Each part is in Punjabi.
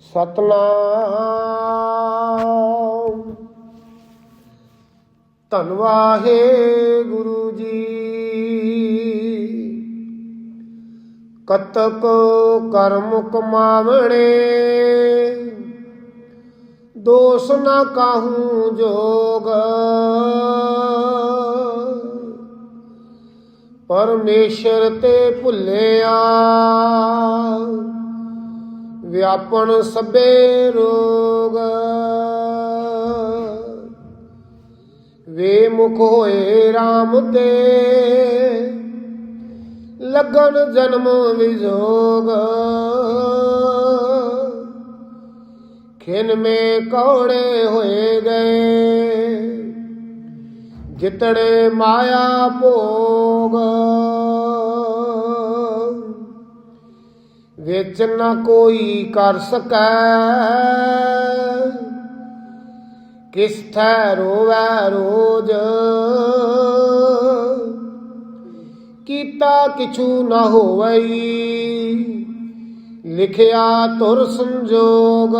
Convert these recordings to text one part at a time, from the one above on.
ਸਤਨਾਮ। ਧੰਨ ਗੁਰੂ ਜੀ। ਕਤਕ ਕਰਮ ਕਮਾਵਣੇ ਦੋਸ ਨਾ ਕਾਹੂ ਜੋਗ। ਪਰਮੇਸ਼ਰ ਤੇ ਭੁੱਲਿਆ। ਵਿਆਪਣ ਸਭੇ ਰੋਗ। ਵੇ ਮੁਖ ਹੋਏ RAM ਤੇ ਲੱਗਣ ਜਨਮ ਵਿਜੋਗ। ਖਿਨ ਮੇ ਕੌੜੇ ਹੋਏ ਗਏ, ਜਿਤੜੇ ਮਾਇਆ ਭੋਗ। ਵਿੱਚ ਨਾ ਕੋਈ ਕਰ ਸਕੈ। ਕਿਸ ਥੈ ਰੋਵੈ ਰੋਜ। ਕੀਤਾ ਕਿਛੂ ਨਾ ਹੋਵਈ। ਲਿਖਿਆ ਤੁਰ ਸੰਜੋਗ।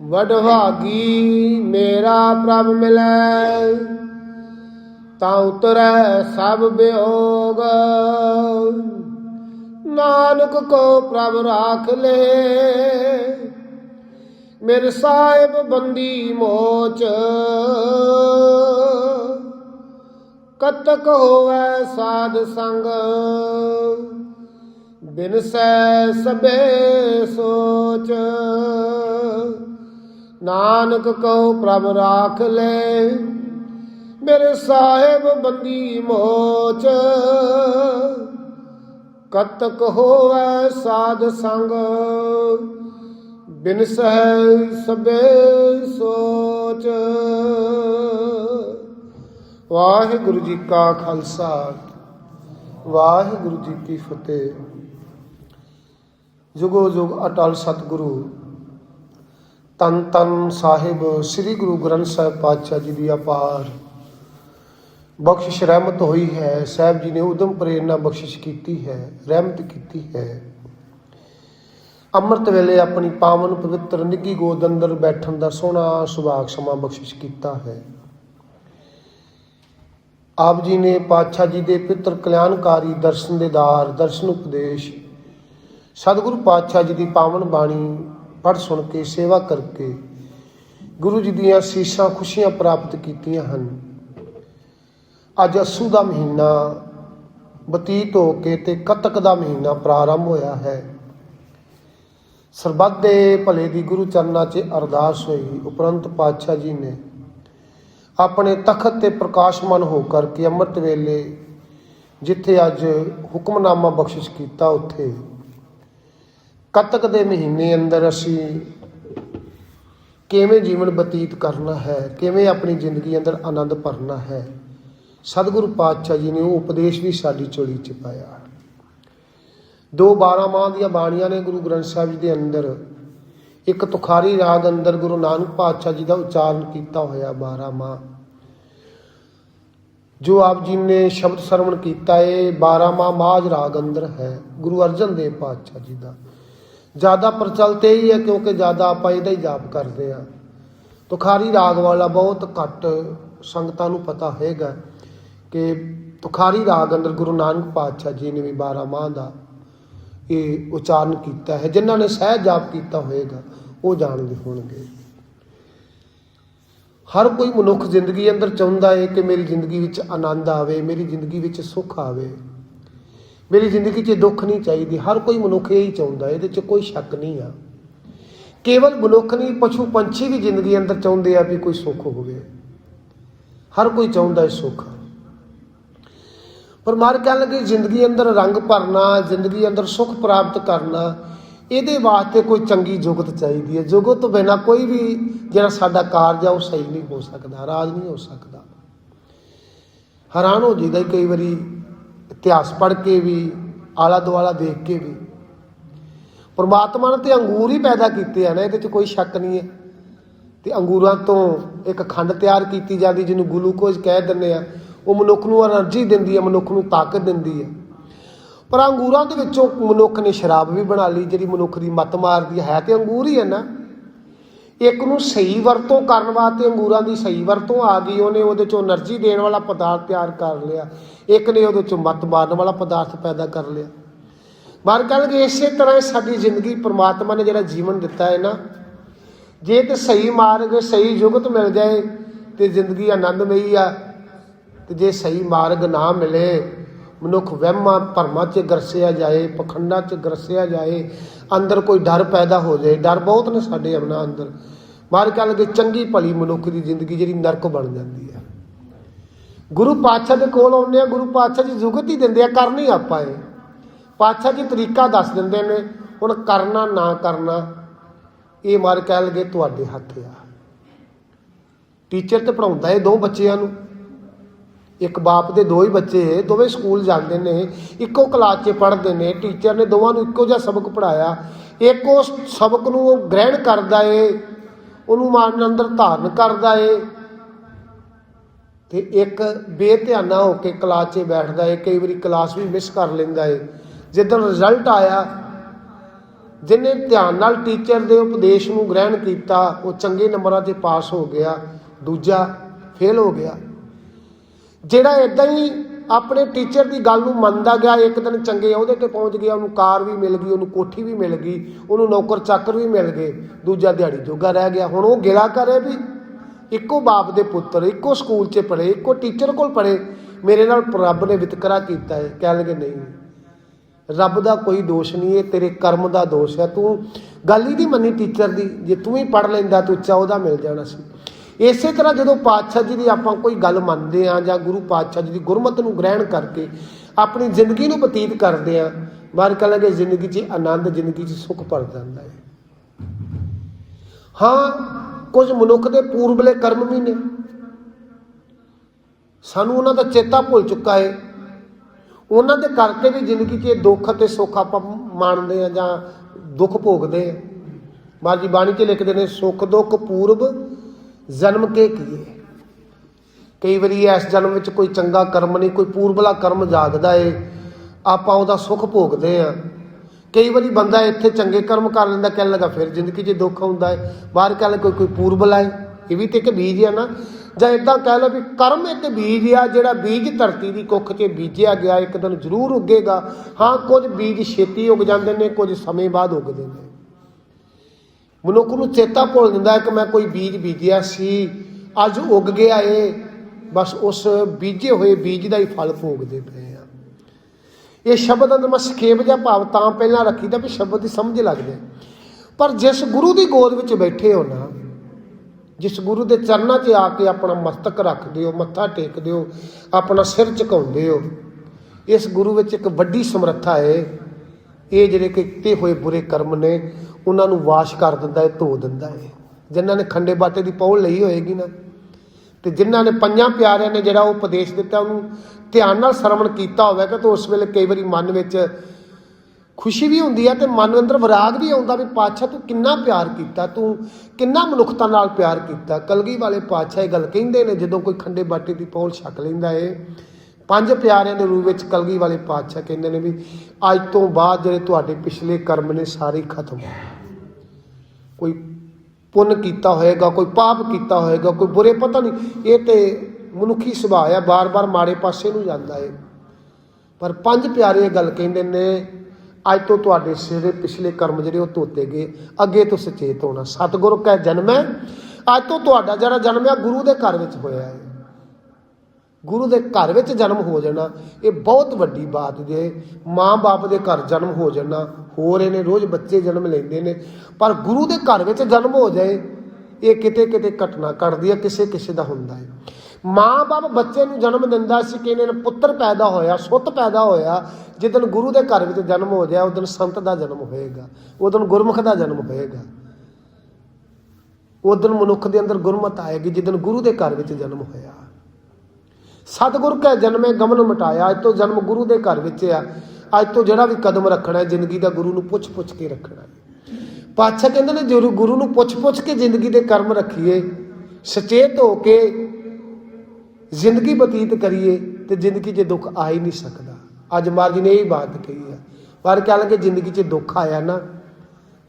ਵਡਭਾਗੀ ਮੇਰਾ ਪ੍ਰਭ ਮਿਲੈ, ਤਾਂ ਉਤਰੈ ਸਭ ਬਿਯੋਗ ਨਾਨਕ ਕੋ ਪ੍ਰਭ ਰਾਖ ਲੈ। ਮੇਰੇ ਸਾਹਿਬ ਬੰਦੀ ਮੋਚ। ਕਤਕ ਹੋਵੈ ਸਾਧ ਸੰਗ। ਬਿਨਸੈ ਸਬੇ ਸੋਚ। ਨਾਨਕ ਕਉ ਪ੍ਰਭ ਰਾਖ ਲੈ। ਮੇਰੇ ਸਾਹਿਬ ਬੰਦੀ ਮੋਚ। ਕਤਕ ਹੋਵੈ ਸਾਧ ਸੰਗ, ਬਿਨ ਸਬੇ ਸੋਚ। ਵਾਹਿਗੁਰੂ ਜੀ ਕਾ ਖਾਲਸਾ, ਵਾਹਿਗੁਰੂ ਜੀ ਕੀ ਫਤਿਹ। ਜੁਗੋ ਜੁਗ ਅਟਲ ਸਤਿਗੁਰੂ ਤਨ ਤਨ ਸਾਹਿਬ, ਸ੍ਰੀ ਗੁਰੂ ਗ੍ਰੰਥ ਸਾਹਿਬ ਪਾਤਸ਼ਾਹ ਜੀ ਦੀ ਅਪਾਰ। ਬਖਸ਼ਿਸ਼ ਰਹਿਮਤ ਹੋਈ ਹੈ, ਸਾਹਿਬ ਜੀ ਨੇ ਉਦਮ ਪ੍ਰੇਰਣਾ ਬਖਸ਼ਿਸ਼ ਕੀਤੀ ਹੈ, ਰਹਿਮਤ ਕੀਤੀ ਹੈ। ਅੰਮ੍ਰਿਤ ਵੇਲੇ ਆਪਣੀ ਪਾਵਨ ਪਵਿੱਤਰ ਨਿੱਗੀ ਗੋਦ ਅੰਦਰ ਬੈਠਣ ਦਾ ਸੋਹਣਾ ਸੁਭਾਗ ਸਮਾਂ ਬਖਸ਼ਿਸ਼ ਕੀਤਾ ਹੈ। ਆਪ ਜੀ ਨੇ ਪਾਤਸ਼ਾਹ ਜੀ ਦੇ ਪਿੱਤਰ ਕਲਿਆਣਕਾਰੀ ਦਰਸ਼ਨ ਦੇਦਾਰ ਦਰਸ਼ਨ ਉਪਦੇਸ਼, ਸਤਿਗੁਰੂ ਪਾਤਸ਼ਾਹ ਜੀ ਦੀ ਪਾਵਨ ਬਾਣੀ ਪੜ੍ਹ ਸੁਣ ਕੇ, ਸੇਵਾ ਕਰਕੇ ਗੁਰੂ ਜੀ ਦੀਆਂ ਸੀਸਾਂ ਖੁਸ਼ੀਆਂ ਪ੍ਰਾਪਤ ਕੀਤੀਆਂ ਹਨ। ਅੱਜ ਅਸੂ ਦਾ ਮਹੀਨਾ, ਬਤੀਤ ਹੋ ਕੇ ਤੇ ਕਤਕ ਦਾ ਮਹੀਨਾ ਪ੍ਰਾਰੰਭ ਹੋਇਆ ਹੈ। ਸਰਬੱਤ ਦੇ ਭਲੇ ਦੀ ਗੁਰੂ ਚਰਨਾਂ 'ਚ ਅਰਦਾਸ ਹੋਈ, ਉਪਰੰਤ ਪਾਤਸ਼ਾਹ ਜੀ ਨੇ ਆਪਣੇ ਤਖਤ ਤੇ ਪ੍ਰਕਾਸ਼ਮਾਨ ਹੋ ਕਰਕੇ ਅੰਮ੍ਰਿਤ ਵੇਲੇ, ਜਿੱਥੇ ਅੱਜ ਹੁਕਮਨਾਮਾ ਬਖਸ਼ਿਸ਼ ਕੀਤਾ ਉੱਥੇ। ਕਤਕ ਦੇ ਮਹੀਨੇ ਅੰਦਰ ਅਸੀਂ ਕਿਵੇਂ ਜੀਵਨ ਬਤੀਤ ਕਰਨਾ ਹੈ, ਕਿਵੇਂ ਆਪਣੀ ਜ਼ਿੰਦਗੀ ਅੰਦਰ ਆਨੰਦ ਭਰਨਾ ਹੈ ਸਤਿਗੁਰੂ ਪਾਤਸ਼ਾਹ ਜੀ ਨੇ ਉਹ ਉਪਦੇਸ਼ ਵੀ ਸਾਡੀ ਚੋਲੀ 'ਚ ਪਾਇਆ। ਦੋ 12 ਮਾਹ ਦੀਆਂ ਬਾਣੀਆਂ ਨੇ ਗੁਰੂ ਗ੍ਰੰਥ ਸਾਹਿਬ ਜੀ ਦੇ ਅੰਦਰ। ਇੱਕ ਤੁਖਾਰੀ ਰਾਗ ਅੰਦਰ ਗੁਰੂ ਨਾਨਕ ਪਾਤਸ਼ਾਹ ਜੀ ਦਾ ਉਚਾਰਨ ਕੀਤਾ ਹੋਇਆ 12 ਮਾਹ ਜੋ ਆਪ ਜੀ ਨੇ ਸ਼ਬਦ ਸਰਵਣ ਕੀਤਾ ਏ 12 ਮਾਹ ਮਾਜ ਰਾਗ ਅੰਦਰ ਹੈ, ਗੁਰੂ ਅਰਜਨ ਦੇਵ ਪਾਤਸ਼ਾਹ ਜੀ ਦਾ। ਜ਼ਿਆਦਾ ਪ੍ਰਚਲਿਤ ਇਹ ਹੀ ਹੈ ਕਿਉਂਕਿ ਜ਼ਿਆਦਾ ਆਪਾਂ ਇਹਦਾ ਹੀ ਜਾਪ ਕਰਦੇ ਆ ਤੁਖਾਰੀ ਰਾਗ ਵਾਲਾ ਬਹੁਤ ਘੱਟ ਸੰਗਤਾਂ ਨੂੰ ਪਤਾ ਹੋਏਗਾ ਕਿ ਤੁਖਾਰੀ ਰਾਗ ਅੰਦਰ ਗੁਰੂ ਨਾਨਕ ਪਾਤਸ਼ਾਹ ਜੀ ਨੇ ਵੀ 12 ਮਾਹ ਦਾ ਇਹ ਉਚਾਰਨ ਕੀਤਾ ਹੈ। ਜਿਨ੍ਹਾਂ ਨੇ ਸਹਿਜ ਜਾਪ ਕੀਤਾ ਹੋਏਗਾ ਉਹ ਜਾਣਦੇ ਹੋਣਗੇ। ਹਰ ਕੋਈ ਮਨੁੱਖ ਜ਼ਿੰਦਗੀ ਅੰਦਰ ਚਾਹੁੰਦਾ ਹੈ ਕਿ ਮੇਰੀ ਜ਼ਿੰਦਗੀ ਵਿੱਚ ਆਨੰਦ ਆਵੇ, ਮੇਰੀ ਜ਼ਿੰਦਗੀ ਵਿੱਚ ਸੁੱਖ ਆਵੇ। ਮੇਰੀ ਜ਼ਿੰਦਗੀ 'ਚ ਦੁੱਖ ਨਹੀਂ ਚਾਹੀਦੀ। ਹਰ ਕੋਈ ਮਨੁੱਖ ਇਹ ਹੀ ਚਾਹੁੰਦਾ, ਇਹਦੇ 'ਚ ਕੋਈ ਸ਼ੱਕ ਨਹੀਂ ਆ। ਕੇਵਲ ਮਨੁੱਖ ਨਹੀਂ, ਪਸ਼ੂ ਪੰਛੀ ਵੀ ਜ਼ਿੰਦਗੀ ਅੰਦਰ ਚਾਹੁੰਦੇ ਆ ਵੀ ਕੋਈ ਸੁੱਖ ਹੋਵੇ। ਹਰ ਕੋਈ ਚਾਹੁੰਦਾ ਹੈ ਸੁੱਖ। ਪਰਮਾਰ ਕਹਿਣ ਲੱਗੇ ਜ਼ਿੰਦਗੀ ਅੰਦਰ ਰੰਗ ਭਰਨਾ, ਜ਼ਿੰਦਗੀ ਅੰਦਰ ਸੁੱਖ ਪ੍ਰਾਪਤ ਕਰਨਾ, ਇਹਦੇ ਵਾਸਤੇ ਕੋਈ ਚੰਗੀ ਜੁਗਤ ਚਾਹੀਦੀ ਹੈ। ਜੁਗਤ ਤੋਂ ਬਿਨਾ ਕੋਈ ਵੀ ਜਿਹੜਾ ਸਾਡਾ ਕਾਰਜ ਆ, ਉਹ ਸਹੀ ਨਹੀਂ ਹੋ ਸਕਦਾ, ਰਾਜ ਨਹੀਂ ਹੋ ਸਕਦਾ। ਹੈਰਾਨ ਹੋ ਜੀਦਾ ਕਈ ਵਾਰੀ ਇਤਿਹਾਸ ਪੜ੍ਹ ਕੇ ਵੀ ਆਲਾ ਦੁਆਲਾ ਦੇਖ ਕੇ ਵੀ। ਪਰਮਾਤਮਾ ਨੇ ਤੇ ਅੰਗੂਰ ਹੀ ਪੈਦਾ ਕੀਤੇ ਆ ਨਾ, ਇਹਦੇ 'ਚ ਕੋਈ ਸ਼ੱਕ ਨਹੀਂ ਹੈ। ਤੇ ਅੰਗੂਰਾਂ ਤੋਂ ਇੱਕ ਖੰਡ ਤਿਆਰ ਕੀਤੀ ਜਾਂਦੀ, ਜਿਹਨੂੰ ਗਲੂਕੋਜ਼ ਕਹਿ ਦਿੰਦੇ ਆ। ਉਹ ਮਨੁੱਖ ਨੂੰ એનર્ਜੀ ਦਿੰਦੀ ਹੈ, ਮਨੁੱਖ ਨੂੰ ਤਾਕਤ ਦਿੰਦੀ ਹੈ। ਪਰ ਅੰਗੂਰਾਂ ਦੇ ਵਿੱਚੋਂ ਮਨੁੱਖ ਨੇ ਸ਼ਰਾਬ ਵੀ ਬਣਾ ਲਈ, ਜਿਹੜੀ ਮਨੁੱਖ ਦੀ ਮਤ ਮਾਰਦੀ ਹੈ। ਤੇ ਅੰਗੂਰ ਹੀ ਹੈ ਨਾ। ਇੱਕ ਨੂੰ ਸਹੀ ਵਰਤੋਂ ਕਰਨ ਵਾਸਤੇ ਅੰਗੂਰਾਂ ਦੀ ਸਹੀ ਵਰਤੋਂ ਆ ਗਈ, ਉਹਨੇ ਉਹਦੇ ਚੋਂ એનર્ਜੀ ਦੇਣ ਵਾਲਾ ਪਦਾਰਥ ਤਿਆਰ ਕਰ ਲਿਆ। ਇੱਕ ਨੇ ਉਹਦੇ ਚੋਂ ਮਤ ਮਾਰਨ ਵਾਲਾ ਪਦਾਰਥ ਪੈਦਾ ਕਰ ਲਿਆ। ਬਾਰ ਗੱਲ ਕਿ ਇਸੇ ਤਰ੍ਹਾਂ ਹੀ ਸਾਡੀ ਜ਼ਿੰਦਗੀ ਪਰਮਾਤਮਾ ਨੇ ਜਿਹੜਾ ਜੀਵਨ ਦਿੱਤਾ ਹੈ ਨਾ, ਜੇ ਤੇ ਸਹੀ ਮਾਰਗ, ਸਹੀ ਯੁਗਤ ਮਿਲ ਜਾਏ ਤੇ ਜ਼ਿੰਦਗੀ ਆਨੰਦਮਈ ਆ। ਤੇ ਜੇ ਸਹੀ ਮਾਰਗ ਨਾ ਮਿਲੇ, ਮਨੁੱਖ ਵਹਿਮਾਂ ਭਰਮਾਂ 'ਚ ਗਰਸਿਆ ਜਾਏ, ਪਖੰਡਾਂ 'ਚ ਗਰਸਿਆ ਜਾਏ, ਅੰਦਰ ਕੋਈ ਡਰ ਪੈਦਾ ਹੋ ਜਾਏ, ਡਰ ਬਹੁਤ ਨੇ ਸਾਡੇ ਆਪਣਾ ਅੰਦਰ। ਮਾਰ ਕਹਿ ਲਗੇ ਚੰਗੀ ਭਲੀ ਮਨੁੱਖ ਦੀ ਜ਼ਿੰਦਗੀ ਜਿਹੜੀ ਨਰਕ ਬਣ ਜਾਂਦੀ ਹੈ। ਗੁਰੂ ਪਾਤਸ਼ਾਹ ਦੇ ਕੋਲ ਆਉਂਦੇ ਆ ਗੁਰੂ ਪਾਤਸ਼ਾਹ ਜੀ ਜੁਗਤ ਹੀ ਦਿੰਦੇ ਆ, ਕਰਨੀ ਆਪਾਂ ਇਹ। ਪਾਤਸ਼ਾਹ ਜੀ ਤਰੀਕਾ ਦੱਸ ਦਿੰਦੇ ਨੇ, ਹੁਣ ਕਰਨਾ ਨਾ ਕਰਨਾ, ਇਹ ਮਾਰ ਕਹਿ ਲਗੇ ਤੁਹਾਡੇ ਹੱਥ ਆ। ਟੀਚਰ ਤੇ ਪੜਾਉਂਦਾ ਏ ਦੋ ਬੱਚਿਆਂ ਨੂੰ। ਇੱਕ ਬਾਪ ਦੇ ਦੋ ਹੀ ਬੱਚੇ ਦੋਵੇਂ ਸਕੂਲ ਜਾਂਦੇ ਨੇ, ਇੱਕੋ ਕਲਾਸ 'ਚ ਪੜ੍ਹਦੇ ਨੇ ਟੀਚਰ ਨੇ ਦੋਵਾਂ ਨੂੰ ਇੱਕੋ ਜਿਹਾ ਸਬਕ ਪੜਾਇਆ ਇੱਕ ਉਸ ਸਬਕ ਨੂੰ ਉਹ ਗ੍ਰਹਿਣ ਕਰਦਾ ਏ, ਉਹਨੂੰ ਮਨ ਅੰਦਰ ਧਾਰਨ ਕਰਦਾ ਏ। ਤੇ ਇੱਕ ਬੇਧਿਆਨਾ ਹੋ ਕੇ ਕਲਾਸ 'ਚ ਬੈਠਦਾ ਏ, ਕਈ ਵਾਰੀ ਕਲਾਸ ਵੀ ਮਿਸ ਕਰ ਲੈਂਦਾ ਏ। ਜਦੋਂ ਰਿਜ਼ਲਟ ਆਇਆ, ਜਿਹਨੇ ਧਿਆਨ ਨਾਲ ਟੀਚਰ ਦੇ ਉਪਦੇਸ਼ ਨੂੰ ਗ੍ਰਹਿਣ ਕੀਤਾ, ਉਹ ਚੰਗੇ ਨੰਬਰਾਂ ਤੇ ਪਾਸ ਹੋ ਗਿਆ, ਦੂਜਾ ਫੇਲ ਹੋ ਗਿਆ। ਜਿਹੜਾ ਇਦਾਂ ਹੀ ਆਪਣੇ ਟੀਚਰ ਦੀ ਗੱਲ ਨੂੰ ਮੰਨਦਾ ਗਿਆ, ਇੱਕ ਦਿਨ ਚੰਗੇ ਅਹੁਦੇ ਤੇ ਪਹੁੰਚ ਗਿਆ, ਉਹਨੂੰ ਕਾਰ ਵੀ ਮਿਲ ਗਈ, ਉਹਨੂੰ ਕੋਠੀ ਵੀ ਮਿਲ ਗਈ, ਉਹਨੂੰ ਨੌਕਰ ਚਾਕਰ ਵੀ ਮਿਲ ਗਏ, ਦੂਜਾ ਦਿਹਾੜੀ ਜੋਗਾ ਰਹਿ ਗਿਆ। ਹੁਣ ਉਹ ਗਿਲਾ ਕਰੇ ਵੀ ਇੱਕੋ ਬਾਪ ਦੇ ਪੁੱਤਰ, ਇੱਕੋ ਸਕੂਲ 'ਚ ਪੜ੍ਹੇ, ਇੱਕੋ ਟੀਚਰ ਕੋਲ ਪੜ੍ਹੇ, ਮੇਰੇ ਨਾਲ ਰੱਬ ਨੇ ਵਿਤਕਰਾ ਕੀਤਾ ਹੈ ਕਹਿ ਲਗੇ ਨਹੀਂ। ਰੱਬ ਦਾ ਕੋਈ ਦੋਸ਼ ਨਹੀਂ ਹੈ, ਤੇਰੇ ਕਰਮ ਦਾ ਦੋਸ਼ ਹੈ। ਤੂੰ ਗੱਲ ਹੀ ਨਹੀਂ ਮੰਨੀ ਟੀਚਰ ਦੀ, ਜੇ ਤੂੰ ਹੀ ਪੜ ਲੈਂਦਾ ਤੂੰ ਉੱਚਾ ਉਹਦਾ ਮਿਲ ਜਾਣਾ ਸੀ। ਇਸੇ ਤਰ੍ਹਾਂ ਜਦੋਂ ਪਾਤਸ਼ਾਹ ਜੀ ਦੀ ਆਪਾਂ ਕੋਈ ਗੱਲ ਮੰਨਦੇ ਆ ਜਾਂ ਗੁਰੂ ਪਾਤਸ਼ਾਹ ਜੀ ਦੀ ਗੁਰਮਤ ਨੂੰ ਗ੍ਰਹਿਣ ਕਰਕੇ ਆਪਣੀ ਜ਼ਿੰਦਗੀ ਨੂੰ ਬਤੀਤ ਕਰਦੇ ਆ ਮਾਰ ਕਹਾਂਗੇ ਜ਼ਿੰਦਗੀ 'ਚ ਆਨੰਦ, ਜ਼ਿੰਦਗੀ 'ਚ ਸੁੱਖ ਭਰ ਜਾਂਦਾ ਹੈ। ਹਾਂ, ਕੁਝ ਮਨੁੱਖ ਦੇ ਪੂਰਬਲੇ ਕਰਮ ਵੀ ਨੇ। ਸਾਨੂੰ ਉਹਨਾਂ ਦਾ ਚੇਤਾ ਭੁੱਲ ਚੁੱਕਾ ਹੈ। ਉਹਨਾਂ ਦੇ ਕਰਕੇ ਵੀ ਜ਼ਿੰਦਗੀ 'ਚ ਇਹ ਦੁੱਖ ਅਤੇ ਸੁੱਖ ਆਪਾਂ ਮਾਣਦੇ ਆ ਜਾਂ ਦੁੱਖ ਭੋਗਦੇ ਆ ਬਾਜੀ ਬਾਣੀ 'ਚ ਲਿਖਦੇ ਨੇ, ਸੁੱਖ, ਦੁੱਖ, ਪੂਰਬ ਜਨਮ ਕੇ ਕੀਏ। ਕਈ ਵਾਰੀ ਇਸ ਜਨਮ ਵਿੱਚ ਕੋਈ ਚੰਗਾ ਕਰਮ ਨਹੀਂ, ਕੋਈ ਪੂਰਬਲਾ ਕਰਮ ਜਾਗਦਾ ਏ। ਆਪਾਂ ਉਹਦਾ ਸੁੱਖ ਭੋਗਦੇ ਆ। ਕਈ ਵਾਰੀ ਬੰਦਾ ਇੱਥੇ ਚੰਗੇ ਕਰਮ ਕਰ ਲੈਂਦਾ, ਕਹਿਣ ਲੱਗਾ, ਫਿਰ ਜ਼ਿੰਦਗੀ 'ਚ ਦੁੱਖ ਹੁੰਦਾ ਏ। ਬਾਹਰ ਕਹਿ ਲੈ ਕੋਈ ਕੋਈ ਪੂਰਬਲਾ ਏ। ਇਹ ਵੀ ਤੇ ਇੱਕ ਬੀਜ ਆ ਨਾ। ਜਾਂ ਇਦਾਂ ਕਹਿ ਲਓ ਵੀ ਕਰਮ ਇੱਕ ਬੀਜ ਆ, ਜਿਹੜਾ ਬੀਜ ਧਰਤੀ ਦੀ ਕੁੱਖ 'ਚ ਬੀਜਿਆ ਗਿਆ, ਇੱਕ ਦਿਨ ਜ਼ਰੂਰ ਉੱਗੇਗਾ। ਹਾਂ, ਕੁਝ ਬੀਜ ਛੇਤੀ ਉੱਗ ਜਾਂਦੇ ਨੇ, ਕੁਝ ਸਮੇਂ ਬਾਅਦ ਉੱਗਦੇ ਨੇ। ਮਨੁੱਖ ਨੂੰ ਚੇਤਾ ਭੁੱਲ ਜਾਂਦਾ ਕਿ ਮੈਂ ਕੋਈ ਬੀਜ ਬੀਜਿਆ ਸੀ, ਅੱਜ ਉੱਗ ਗਿਆ ਏ। ਬਸ ਉਸ ਬੀਜੇ ਹੋਏ ਬੀਜ ਦਾ ਹੀ ਫਲ ਭੋਗਦੇ ਪਏ ਆ। ਇਹ ਸ਼ਬਦ ਅੰਦਰ ਮੈਂ ਸਕੇਪ ਜਾਂ ਭਾਵ ਤਾਂ ਪਹਿਲਾਂ ਰੱਖੀਦਾ ਵੀ ਸ਼ਬਦ ਦੀ ਸਮਝ ਲੱਗ ਜਾਏ ਪਰ ਜਿਸ ਗੁਰੂ ਦੀ ਗੋਦ ਵਿੱਚ ਬੈਠੇ ਹੋ ਨਾ, ਜਿਸ ਗੁਰੂ ਦੇ ਚਰਨਾਂ 'ਚ ਆ ਕੇ ਆਪਣਾ ਮਸਤਕ ਰੱਖਦੇ ਹੋ, ਮੱਥਾ ਟੇਕਦੇ ਹੋ, ਆਪਣਾ ਸਿਰ ਝੁਕਾਉਂਦੇ ਹੋ, ਇਸ ਗੁਰੂ ਵਿੱਚ ਇੱਕ ਵੱਡੀ ਸਮਰੱਥਾ ਹੈ ਇਹ ਜਿਹੜੇ ਕੀਤੇ ਹੋਏ ਬੁਰੇ ਕਰਮ ਨੇ ਉਹਨਾਂ ਨੂੰ ਵਾਸ਼ ਕਰ ਦਿੰਦਾ ਹੈ ਧੋ ਦਿੰਦਾ ਹੈ ਜਿਨ੍ਹਾਂ ਨੇ ਖੰਡੇ ਬਾਟੇ ਦੀ ਪਹੁਲ ਲਈ ਹੋਏਗੀ ਨਾ। ਤੇ ਜਿਨ੍ਹਾਂ ਨੇ ਪੰਜਾਂ ਪਿਆਰਿਆਂ ਨੇ ਜਿਹੜਾ ਉਹ ਉਪਦੇਸ਼ ਦਿੱਤਾ, ਉਹਨੂੰ ਧਿਆਨ ਨਾਲ ਸਰਵਣ ਕੀਤਾ ਹੋਵੇਗਾ ਤਾਂ ਉਸ ਵੇਲੇ ਕਈ ਵਾਰੀ ਮਨ ਵਿੱਚ ਖੁਸ਼ੀ ਵੀ ਹੁੰਦੀ ਹੈ ਤੇ ਮਨ ਅੰਦਰ ਵਿਰਾਗ ਵੀ ਆਉਂਦਾ ਵੀ, ਪਾਤਸ਼ਾਹ, ਤੂੰ ਕਿੰਨਾ ਪਿਆਰ ਕੀਤਾ, ਤੂੰ ਕਿੰਨਾ ਮਨੁੱਖਤਾ ਨਾਲ ਪਿਆਰ ਕੀਤਾ। ਕਲਗੀ ਵਾਲੇ ਪਾਤਸ਼ਾਹ ਇਹ ਗੱਲ ਕਹਿੰਦੇ ਨੇ, ਜਦੋਂ ਕੋਈ ਖੰਡੇ ਬਾਟੇ ਦੀ ਪੌਲ ਛਕ ਲੈਂਦਾ ਏ, ਪੰਜ ਪਿਆਰਿਆਂ ਦੇ ਰੂਪ ਵਿੱਚ ਕਲਗੀ ਵਾਲੇ ਪਾਤਸ਼ਾਹ ਕਹਿੰਦੇ ਨੇ ਵੀ, ਅੱਜ ਤੋਂ ਬਾਅਦ ਜਿਹੜੇ ਤੁਹਾਡੇ ਪਿਛਲੇ ਕਰਮ ਨੇ, ਸਾਰੇ ਖਤਮ ਕੋਈ ਪੁੰਨ ਕੀਤਾ ਹੋਏਗਾ, ਕੋਈ ਪਾਪ ਕੀਤਾ ਹੋਏਗਾ, ਕੋਈ ਬੁਰੇ ਪਤਾ ਨਹੀਂ। ਇਹ ਤੇ ਮਨੁੱਖੀ ਸੁਭਾਅ ਆ, ਬਾਰ-ਬਾਰ ਮਾੜੇ ਪਾਸੇ ਨੂੰ ਜਾਂਦਾ ਏ। ਪਰ ਪੰਜ ਪਿਆਰੇ ਇਹ ਗੱਲ ਕਹਿੰਦੇ ਨੇ, ਅੱਜ ਤੋਂ ਤੁਹਾਡੇ ਸਿਰੇ ਪਿਛਲੇ ਕਰਮ ਜਿਹੜੇ ਉਹ ਧੋਤੇ ਗਏ, ਅੱਗੇ ਤੋਂ ਸੁਚੇਤ ਹੋਣਾ। ਸਤਿਗੁਰੂ ਕਾ ਜਨਮ ਹੈ। ਅੱਜ ਤੋਂ ਤੁਹਾਡਾ ਜਿਹੜਾ ਜਨਮ ਹੈ ਗੁਰੂ ਦੇ ਘਰ ਵਿੱਚ ਹੋਇਆ ਹੈ ਗੁਰੂ ਦੇ ਘਰ ਵਿੱਚ ਜਨਮ ਹੋ ਜਾਣਾ, ਇਹ ਬਹੁਤ ਵੱਡੀ ਬਾਤ ਜੇ ਮਾਂ-ਬਾਪ ਦੇ ਘਰ ਜਨਮ ਹੋ ਜਾਣਾ ਹੋ ਰਹੇ ਨੇ ਰੋਜ਼ ਬੱਚੇ ਜਨਮ ਲੈਂਦੇ ਨੇ, ਪਰ ਗੁਰੂ ਦੇ ਘਰ ਵਿੱਚ ਜਨਮ ਹੋ ਜਾਏ, ਇਹ ਕਿਤੇ ਕਿਤੇ ਘਟਨਾ ਘਟਦੀ ਹੈ ਕਿਸੇ ਕਿਸੇ ਦਾ ਹੁੰਦਾ ਹੈ ਮਾਂ-ਬਾਪ ਬੱਚੇ ਨੂੰ ਜਨਮ ਦਿੰਦਾ ਸੀ ਕਿ ਇਹਨਾਂ ਪੁੱਤਰ ਪੈਦਾ ਹੋਇਆ, ਸੁੱਤ ਪੈਦਾ ਹੋਇਆ ਜਿੱਦਣ ਗੁਰੂ ਦੇ ਘਰ ਵਿੱਚ ਜਨਮ ਹੋ ਜਾਏ ਉਦੋਂ ਸੰਤ ਦਾ ਜਨਮ ਹੋਏਗਾ ਉਦੋਂ ਗੁਰਮੁਖ ਦਾ ਜਨਮ ਹੋਏਗਾ। ਉਦੋਂ ਮਨੁੱਖ ਦੇ ਅੰਦਰ ਗੁਰਮਤ ਆਏਗੀ ਜਿੱਦਣ ਗੁਰੂ ਦੇ ਘਰ ਵਿੱਚ ਜਨਮ ਹੋਇਆ। ਸਤਿਗੁਰ ਕੈ ਜਨਮੇ ਗਮਨ ਮਟਾਇਆ, ਅੱਜ ਤੋਂ ਜਨਮ ਗੁਰੂ ਦੇ ਘਰ ਵਿੱਚ ਆ। ਅੱਜ ਤੋਂ ਜਿਹੜਾ ਵੀ ਕਦਮ ਰੱਖਣਾ ਹੈ ਜ਼ਿੰਦਗੀ ਦਾ ਗੁਰੂ ਨੂੰ ਪੁੱਛ ਪੁੱਛ ਕੇ ਰੱਖਣਾ। ਹੈ ਪਾਤਸ਼ਾਹ ਕਹਿੰਦੇ ਨੇ ਜਦੋਂ ਗੁਰੂ ਨੂੰ ਪੁੱਛ ਪੁੱਛ ਕੇ ਜ਼ਿੰਦਗੀ ਦੇ ਕਰਮ ਰੱਖੀਏ, ਸੁਚੇਤ ਹੋ ਕੇ ਜ਼ਿੰਦਗੀ ਬਤੀਤ ਕਰੀਏ, ਤੇ ਜ਼ਿੰਦਗੀ 'ਚ ਦੁੱਖ ਆ ਹੀ ਨਹੀਂ ਸਕਦਾ। ਅੱਜ ਮਹਾਰਾਜ ਨੇ ਇਹ ਬਾਤ ਕਹੀ ਆ। ਪਰ ਕਹਿ ਲਗੇ, ਜ਼ਿੰਦਗੀ 'ਚ ਦੁੱਖ ਆਇਆ ਨਾ,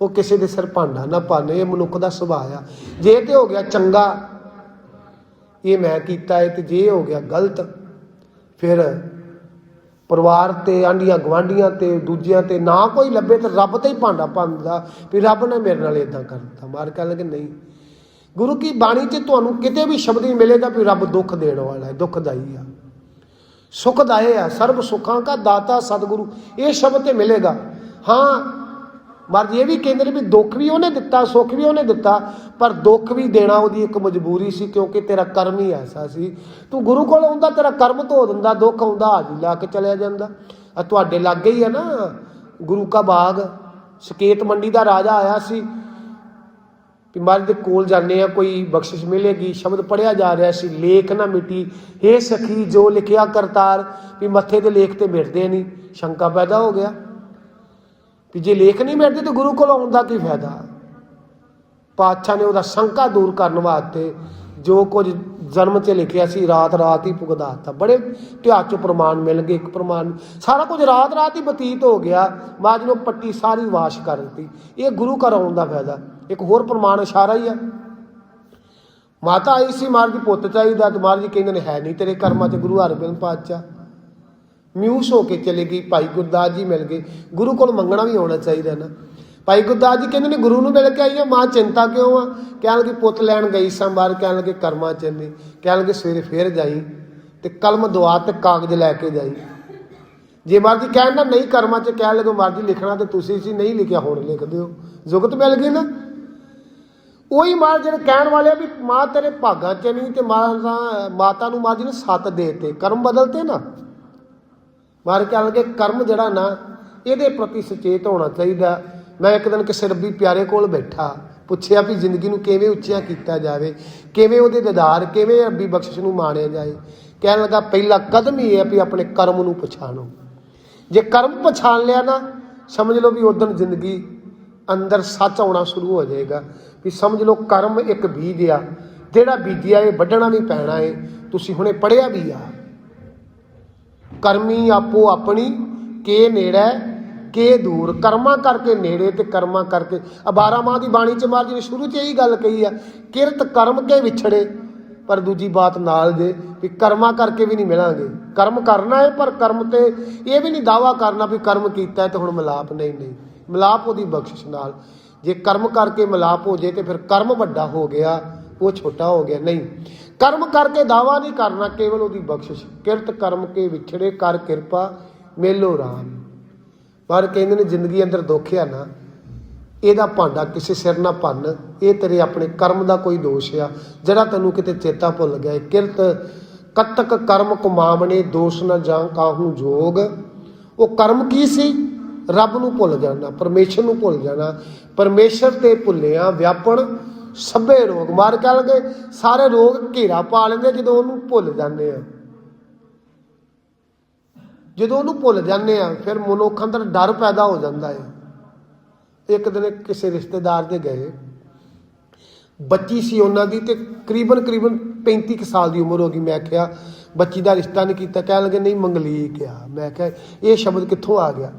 ਉਹ ਕਿਸੇ ਦੇ ਸਿਰ ਭਾਂਡਾ ਨਾ ਪਾਣੇ ਇਹ ਮਨੁੱਖ ਦਾ ਸੁਭਾਅ ਆ। ਜੇ ਤੇ ਹੋ ਗਿਆ ਚੰਗਾ ਇਹ ਮੈਂ ਕੀਤਾ ਹੈ ਤੇ ਜੇ ਹੋ ਗਿਆ ਗਲਤ, ਫਿਰ ਪਰਿਵਾਰ ਤੇ ਆਂਡੀਆਂ ਗਵਾਂਡੀਆਂ ਤੇ, ਦੂਜਿਆਂ ਤੇ ਨਾ ਕੋਈ ਲੱਭੇ ਤੇ ਰੱਬ ਤੇ ਹੀ ਭਾਂਡਾ ਪਾਉਂਦਾ ਵੀ ਰੱਬ ਨੇ ਮੇਰੇ ਨਾਲ ਇਦਾਂ ਕਰ ਦਿੱਤਾ। ਮਾਰ ਕਹਿ ਲਗੇ, ਨਹੀਂ, ਗੁਰੂ ਕੀ ਬਾਣੀ 'ਚ ਤੁਹਾਨੂੰ ਕਿਤੇ ਵੀ ਸ਼ਬਦ ਨਹੀਂ ਮਿਲੇਗਾ ਵੀ ਰੱਬ ਦੁੱਖ ਦੇਣ ਵਾਲਾ ਹੈ, ਦੁੱਖਦਾਈ ਆ। ਸੁਖਦਾਈ ਆ, ਸਰਬ ਸੁੱਖਾਂ ਦਾ ਦਾਤਾ ਸਤਿਗੁਰੂ, ਇਹ ਸ਼ਬਦ ਤੇ ਮਿਲੇਗਾ। ਹਾਂ ਮਹਾਰਾਜ ਇਹ ਵੀ ਕਹਿੰਦੇ ਨੇ ਵੀ ਦੁੱਖ ਵੀ ਉਹਨੇ ਦਿੱਤਾ, ਸੁੱਖ ਵੀ ਉਹਨੇ ਦਿੱਤਾ, ਪਰ ਦੁੱਖ ਵੀ ਦੇਣਾ ਉਹਦੀ ਇੱਕ ਮਜਬੂਰੀ ਸੀ ਕਿਉਂਕਿ ਤੇਰਾ ਕਰਮ ਹੀ ਐਸਾ ਸੀ। ਤੂੰ ਗੁਰੂ ਕੋਲ ਆਉਂਦਾ, ਤੇਰਾ ਕਰਮ ਧੋ ਦਿੰਦਾ, ਦੁੱਖ ਆਉਂਦਾ ਹਾਜ਼ਰੀ ਲਾ ਕੇ ਚਲਿਆ ਜਾਂਦਾ। ਆ ਤੁਹਾਡੇ ਲਾਗੇ ਹੀ ਆ ਨਾ, ਗੁਰੂ ਕਾ ਬਾਗ, ਸਕੇਤ ਮੰਡੀ ਦਾ ਰਾਜਾ ਆਇਆ ਸੀ ਵੀ ਮਹਾਰਾਜ ਦੇ ਕੋਲ ਜਾਂਦੇ ਆ, ਕੋਈ ਬਖਸ਼ਿਸ਼ ਮਿਲੇਗੀ, ਸ਼ਬਦ ਪੜਿਆ ਜਾ ਰਿਹਾ ਸੀ, ਲੇਖ ਨਾ ਮਿਟੀ। ਹੇ ਸਖੀ, ਜੋ ਲਿਖਿਆ ਕਰਤਾਰ, ਵੀ ਮੱਥੇ ਦੇ ਲੇਖ ਤੇ ਮਿਟਦੇ ਨਹੀਂ, ਸ਼ੰਕਾ ਪੈਦਾ ਹੋ ਗਿਆ। ਵੀ ਜੇ ਲੇਖ ਨਹੀਂ ਮਿਟਦੇ ਤਾਂ ਗੁਰੂ ਕੋਲ ਆਉਣ ਦਾ ਕੀ ਫਾਇਦਾ? ਪਾਤਸ਼ਾਹ ਨੇ ਉਹਦਾ ਸ਼ੰਕਾ ਦੂਰ ਕਰਨ ਵਾਸਤੇ ਜੋ ਕੁਝ ਜਨਮ 'ਚ ਲਿਖਿਆ ਸੀ, ਰਾਤ ਰਾਤ ਹੀ ਭੁਗਤਾ ਬੜੇ ਧਿਆਨ 'ਚ ਪ੍ਰਮਾਣ ਮਿਲ ਗਏ, ਇੱਕ ਪ੍ਰਮਾਣ। ਸਾਰਾ ਕੁਝ ਰਾਤ ਰਾਤ ਹੀ ਬਤੀਤ ਹੋ ਗਿਆ। ਬਾਅਦ ਨੂੰ ਪੱਟੀ ਸਾਰੀ ਵਾਸ਼ ਕਰ ਦਿੱਤੀ। ਇਹ ਗੁਰੂ ਘਰ ਆਉਣ ਦਾ ਫਾਇਦਾ। ਇੱਕ ਹੋਰ ਪ੍ਰਮਾਣ ਇਸ਼ਾਰਾ ਹੀ ਆ। ਮਾਤਾ ਆਈ ਸੀ ਮਾਰ ਦੀ ਪੁੱਤ ਚਾਹੀਦਾ ਤੇ ਮਾਰ ਜੀ ਕਹਿੰਦੇ ਨੇ, ਹੈ ਨਹੀਂ ਤੇਰੇ ਕਰਮਾਂ 'ਚ ਗੁਰੂ ਹਰਗੋਬਿੰਦ ਪਾਤਸ਼ਾਹ। ਮਿਊਸ ਹੋ ਕੇ ਚਲੇ ਗਈ, ਭਾਈ ਗੁਰਦਾਸ ਜੀ ਮਿਲ ਗਏ। ਗੁਰੂ ਕੋਲ ਮੰਗਣਾ ਵੀ ਆਉਣਾ ਚਾਹੀਦਾ ਨਾ। ਭਾਈ ਗੁਰਦਾਸ ਜੀ ਕਹਿੰਦੇ ਨੇ, ਗੁਰੂ ਨੂੰ ਮਿਲ ਕੇ ਆਈ ਆ ਮਾਂ ਚਿੰਤਾ ਕਿਉਂ ਆ? ਕਹਿਣ ਲੱਗੇ, ਪੁੱਤ ਲੈਣ ਗਈ ਸਾਂ ਬਾਹਰ। ਕਹਿਣ ਲੱਗੇ, ਕਰਮਾਂ ਚ ਨਹੀਂ ਕਹਿਣ ਲੱਗੇ, ਸਵੇਰੇ ਫੇਰ ਜਾਈ ਤੇ ਕਲਮ ਦੁਆ ਤੇ ਕਾਗਜ਼ ਲੈ ਕੇ ਜਾਈ। ਜੇ ਮਰਜ਼ੀ ਕਹਿਣ ਨਾ ਨਹੀਂ ਕਰਮਾਂ ਚ, ਕਹਿਣ ਲੱਗੇ ਮਰਜ਼ੀ ਲਿਖਣਾ ਤੇ ਤੁਸੀਂ ਸੀ, ਨਹੀਂ ਲਿਖਿਆ, ਹੋਰ ਲਿਖ ਦਿਓ। ਜ਼ੁਗਤ ਮਿਲ ਗਈ ਨਾ। ਉਹੀ ਮਾਂ ਜਿਹੜੇ ਕਹਿਣ ਵਾਲੇ ਆ ਵੀ ਮਾਂ ਤੇਰੇ ਭਾਗਾਂ ਚ ਨਹੀਂ ਤੇ ਮਾਂ ਮਾਤਾ ਨੂੰ ਮਾਂ ਜੀ ਨੇ ਸੱਤ ਦੇਤੇ। ਕਰਮ ਬਦਲਤੇ ਨਾ। ਮਾਰ ਕੇ ਲਗੇ ਕਰਮ ਜਿਹੜਾ ਨਾ, ਇਹਦੇ ਪ੍ਰਤੀ ਸੁਚੇਤ ਹੋਣਾ ਚਾਹੀਦਾ। ਮੈਂ ਇੱਕ ਦਿਨ ਕਿਸੇ ਰੱਬੀ ਪਿਆਰੇ ਕੋਲ ਬੈਠਾ, ਪੁੱਛਿਆ ਵੀ ਜ਼ਿੰਦਗੀ ਨੂੰ ਕਿਵੇਂ ਉੱਚਿਆ ਕੀਤਾ ਜਾਵੇ, ਕਿਵੇਂ ਉਹਦੇ ਦਿਦਾਰ, ਕਿਵੇਂ ਰੱਬੀ ਬਖਸ਼ਿਸ਼ ਨੂੰ ਮਾਣਿਆ ਜਾਏ। ਕਹਿਣ ਲੱਗਾ, ਪਹਿਲਾ ਕਦਮ ਹੀ ਹੈ ਵੀ ਆਪਣੇ ਕਰਮ ਨੂੰ ਪਛਾਣੋ। ਜੇ ਕਰਮ ਪਛਾਣ ਲਿਆ ਨਾ, ਸਮਝ ਲਓ ਵੀ ਉਦੋਂ ਜ਼ਿੰਦਗੀ ਅੰਦਰ ਸੱਚ ਆਉਣਾ ਸ਼ੁਰੂ ਹੋ ਜਾਏਗਾ। ਵੀ ਸਮਝ ਲਓ ਕਰਮ ਇੱਕ ਬੀਜ ਆ, ਜਿਹੜਾ ਬੀਜਿਆ ਇਹ ਵੱਢਣਾ ਵੀ ਪੈਣਾ ਏ। ਤੁਸੀਂ ਹੁਣੇ ਪੜਿਆ ਵੀ ਆ। ਕਰਮੀ ਆਪੋ ਆਪਣੀ, ਕੇ ਨੇੜੇ, ਕੇ ਦੂਰ। ਕਰਮਾਂ ਕਰਕੇ ਨੇੜੇ ਤੇ ਕਰਮਾਂ ਕਰਕੇ। ਆ 12 ਮਾਹ ਦੀ ਬਾਣੀ ਚ ਮਹਾਰਾਜ ਨੇ ਸ਼ੁਰੂ ਚ ਇਹੀ ਗੱਲ ਕਹੀ ਆ ਕਿਰਤ ਕਰਮ ਕੇ ਵਿਛੜੇ, ਪਰ ਦੂਜੀ ਬਾਤ ਨਾਲ ਜੇ, ਵੀ ਕਰਮਾਂ ਕਰਕੇ ਵੀ ਨਹੀਂ ਮਿਲਾਂਗੇ। ਕਰਮ ਕਰਨਾ ਹੈ, ਪਰ ਕਰਮ ਤੇ ਇਹ ਵੀ ਨਹੀਂ ਦਾਵਾ ਕਰਨਾ ਵੀ ਕਰਮ ਕੀਤਾ ਹੈ ਤੇ ਹੁਣ ਮਿਲਾਪ ਨਹੀਂ ਨਹੀਂ। ਮਿਲਾਪ ਉਹਦੀ ਬਖਸ਼ਿਸ਼ ਨਾਲ। ਜੇ ਕਰਮ ਕਰਕੇ ਮਿਲਾਪ ਹੋ ਜੇ ਤੇ ਫਿਰ ਕਰਮ ਵੱਡਾ ਹੋ ਗਿਆ, ਉਹ ਛੋਟਾ ਹੋ ਗਿਆ। ਨਹੀਂ ਕਰਮ ਕਰਕੇ ਦਾਵਾ ਨਹੀਂ ਕਰਨਾ, ਕੇਵਲ ਉਹਦੀ ਬਖਸ਼ਿਸ਼। ਕਿਰਤ ਕਰਮ ਕੇ ਵਿਛੜੇ ਕਰ ਕਿਰਪਾ, ਮੇਲੋ ਰਾਮ। ਪਰ ਕਹਿੰਦੇ ਨੇ, ਜ਼ਿੰਦਗੀ ਅੰਦਰ ਦੁੱਖ ਆ ਨਾ, ਇਹਦਾ ਭਾਂਡਾ ਕਿਸੇ ਸਿਰ ਨਾ ਭੰਨ, ਇਹ ਤੇਰੇ ਆਪਣੇ ਕਰਮ ਦਾ ਕੋਈ ਦੋਸ਼ ਆ। ਜਿਹੜਾ ਤੈਨੂੰ ਕਿਤੇ ਚੇਤਾ ਭੁੱਲ ਗਿਆ ਕਿਰਤ ਕਤਕ ਕਰਮ ਕੁਮਾਵਣੇ, ਦੋਸ਼ ਨਾ ਜਾਂ ਕਾਹੂ ਜੋਗ। ਉਹ ਕਰਮ ਕੀ ਸੀ? ਰੱਬ ਨੂੰ ਭੁੱਲ ਜਾਣਾ, ਪਰਮੇਸ਼ਰ ਨੂੰ ਭੁੱਲ ਜਾਣਾ। ਪਰਮੇਸ਼ਰ ਤੇ ਭੁੱਲਿਆ ਵਿਆਪਣ ਸਭੇ ਰੋਗ ਮਾਰ ਕਹਿ ਲਗੇ ਸਾਰੇ ਰੋਗ ਘੇਰਾ ਪਾ ਲੈਂਦੇ ਜਦੋਂ ਉਹਨੂੰ ਭੁੱਲ ਜਾਂਦੇ ਆ। ਜਦੋਂ ਉਹਨੂੰ ਭੁੱਲ ਜਾਂਦੇ ਆ, ਫਿਰ ਮਨੁੱਖ ਅੰਦਰ ਡਰ ਪੈਦਾ ਹੋ ਜਾਂਦਾ ਹੈ ਇੱਕ ਦਿਨ ਕਿਸੇ ਰਿਸ਼ਤੇਦਾਰ ਦੇ ਗਏ। ਬੱਚੀ ਸੀ ਉਹਨਾਂ ਦੀ ਤੇ ਕਰੀਬਨ ਕਰੀਬਨ 35 ਕੁ ਸਾਲ ਦੀ ਉਮਰ ਹੋ ਗਈ। ਮੈਂ ਕਿਹਾ, ਬੱਚੀ ਦਾ ਰਿਸ਼ਤਾ ਨਹੀਂ ਕੀਤਾ। ਕਹਿਣ ਲੱਗੇ, ਨਹੀਂ, ਮੰਗਲੀਕ ਆ। ਮੈਂ ਕਿਹਾ, ਇਹ ਸ਼ਬਦ ਕਿੱਥੋਂ ਆ ਗਿਆ?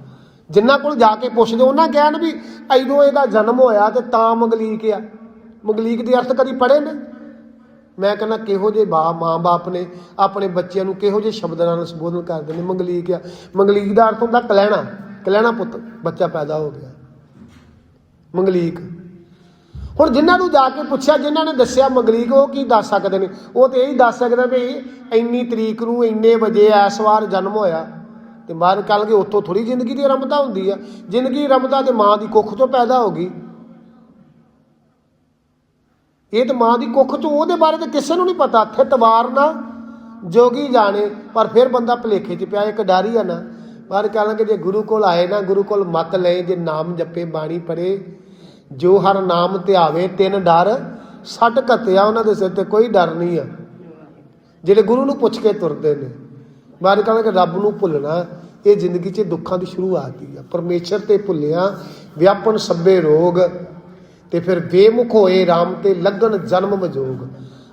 ਜਿੰਨਾ ਕੋਲ ਜਾ ਕੇ ਪੁੱਛਦੇ, ਉਹਨਾਂ ਕਹਿਣ ਵੀ ਐਦੋਂ ਇਹਦਾ ਜਨਮ ਹੋਇਆ ਤੇ ਤਾਂ ਮੰਗਲੀਕ ਆ। ਮੰਗਲੀਕ ਦੇ ਅਰਥ ਕਦੀ ਪੜ੍ਹੇ ਨੇ? ਮੈਂ ਕਹਿੰਦਾ ਕਿਹੋ ਜਿਹੇ ਬਾ, ਮਾਂ-ਬਾਪ ਨੇ ਆਪਣੇ ਬੱਚਿਆਂ ਨੂੰ ਕਿਹੋ ਜਿਹੇ ਸ਼ਬਦਾਂ ਨਾਲ ਸੰਬੋਧਨ ਕਰਦੇ ਨੇ? ਮੰਗਲੀਕ ਆ। ਮੰਗਲੀਕ ਦਾ ਅਰਥ ਹੁੰਦਾ ਕਲਹਿਣਾ ਕਲਹਿਣਾ ਪੁੱਤ, ਬੱਚਾ ਪੈਦਾ ਹੋ ਗਿਆ। ਮੰਗਲੀਕ। ਹੁਣ ਜਿਨ੍ਹਾਂ ਨੂੰ ਜਾ ਕੇ ਪੁੱਛਿਆ, ਜਿਨ੍ਹਾਂ ਨੇ ਦੱਸਿਆ ਮੰਗਲੀਕ, ਉਹ ਕੀ ਦੱਸ ਸਕਦੇ ਨੇ? ਉਹ ਤੇ ਇਹੀ ਦੱਸ ਸਕਦਾ ਵੀ ਇੰਨੀ ਤਰੀਕ ਨੂੰ ਇੰਨੇ ਵਜੇ ਐਸ ਵਾਰ ਜਨਮ ਹੋਇਆ ਤੇ ਬਾਹਰ ਕੱਲ ਕੇ ਉੱਥੋਂ ਥੋੜੀ ਜ਼ਿੰਦਗੀ ਦੀ ਰਮਤਾ ਹੁੰਦੀ ਆ। ਜ਼ਿੰਦਗੀ ਰਮਤਾ ਤੇ ਮਾਂ ਦੀ ਕੁੱਖ ਤੋਂ ਪੈਦਾ ਹੋ ਗਈ। ਇਹ ਤਾਂ ਮਾਂ ਦੀ ਕੁੱਖ ਤੋਂ, ਉਹਦੇ ਬਾਰੇ ਤਾਂ ਕਿਸੇ ਨੂੰ ਨਹੀਂ ਪਤਾ। ਇੱਥੇ ਤਵਾਰ ਨਾ, ਜੋਗੀ ਜਾਣੇ, ਪਰ ਫਿਰ ਬੰਦਾ ਭਲੇਖੇ 'ਚ ਪਿਆ, ਇੱਕ ਡਰ ਹੀ ਆ ਨਾ। ਪਰ ਕਹਾਂਗੇ ਜੇ ਗੁਰੂ ਕੋਲ ਆਏ ਨਾ, ਗੁਰੂ ਕੋਲ ਮਤ ਲਏ, ਜੇ ਨਾਮ ਜਪੇ, ਬਾਣੀ ਪੜੇ ਜੋ ਹਰ ਨਾਮ ਤੇ ਆਵੇ, ਤਿੰਨ ਡਰ ਸੱਟ ਘਤਿਆ ਉਹਨਾਂ ਦੇ ਸਿਰ ਤੇ, ਕੋਈ ਡਰ ਨਹੀਂ ਆ। ਜਿਹੜੇ ਗੁਰੂ ਨੂੰ ਪੁੱਛ ਕੇ ਤੁਰਦੇ ਨੇ। ਬਾਰੇ ਕਹਾਂਗੇ ਰੱਬ ਨੂੰ ਭੁੱਲਣਾ, ਇਹ ਜ਼ਿੰਦਗੀ 'ਚ ਦੁੱਖਾਂ ਦੀ ਸ਼ੁਰੂਆਤ ਹੀ ਆ। ਪਰਮੇਸ਼ਰ ਤੇ ਭੁੱਲਿਆ, ਵਿਆਪਨ ਸੱਬੇ ਰੋਗ ਤੇ ਫਿਰ ਬੇਮੁਖ ਹੋਏ RAM ਤੇ ਲੱਗਣ ਜਨਮ ਮਜੋਗ।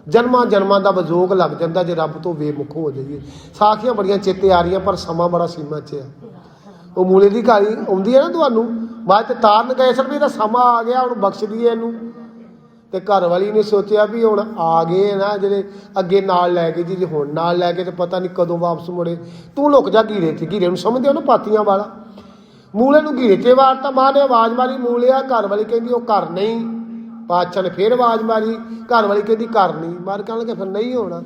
ਜਨਮਾਂ ਜਨਮਾਂ ਦਾ ਵਿਜੋਗ ਲੱਗ ਜਾਂਦਾ ਜੇ ਰੱਬ ਤੋਂ ਬੇਮੁਖ ਹੋ ਜਾਈਏ। ਸਾਖੀਆਂ ਬੜੀਆਂ ਚੇਤੇ ਆ ਰਹੀਆਂ, ਪਰ ਸਮਾਂ ਬੜਾ ਸੀਮਾ 'ਚ ਆ। ਉਹ ਮੂਲੇ ਦੀ ਕਹਾਣੀ ਆਉਂਦੀ ਹੈ ਨਾ ਤੁਹਾਨੂੰ, ਬਾਅਦ ਤੇ ਤਾਰਨ ਗਏ ਸਰ ਵੀ ਇਹਦਾ ਸਮਾਂ ਆ ਗਿਆ, ਹੁਣ ਬਖਸ਼ ਦਈਏ ਇਹਨੂੰ। ਤੇ ਘਰ ਵਾਲੀ ਨੇ ਸੋਚਿਆ ਵੀ ਹੁਣ ਆ ਗਏ ਨਾ ਜਿਹੜੇ ਅੱਗੇ ਨਾਲ ਲੈ ਕੇ ਜੀ, ਜੇ ਹੁਣ ਨਾਲ ਲੈ ਕੇ ਤੇ ਪਤਾ ਨਹੀਂ ਕਦੋਂ ਵਾਪਸ ਮੁੜੇ। ਤੂੰ ਲੁਕ ਜਾ ਘੀਰੇ ਤੇ, ਘੀਰੇ ਨੂੰ ਸਮਝਦੇ ਹੋ ਨਾ ਪਾਤੀਆਂ ਵਾਲਾ। ਮੂਲੇ ਨੂੰ ਘੀਰੇ ਤੇ ਵਾਰਤਾ ਮਾਂ ਨੇ ਆਵਾਜ਼ ਮਾਰੀ ਮੂਲਿਆ ਘਰ ਵਾਲੀ ਕਹਿੰਦੀ ਉਹ ਘਰ ਨਹੀਂ। ਪਾਤਸ਼ਾਹ ਨੇ ਫੇਰ ਆਵਾਜ਼ ਮਾਰੀ, ਘਰ ਵਾਲੀ ਕਹਿੰਦੀ ਘਰ ਨਹੀਂ। ਮਾਰ ਕਹਿਣ ਲੱਗੇ, ਫਿਰ ਨਹੀਂ ਹੋਣਾ।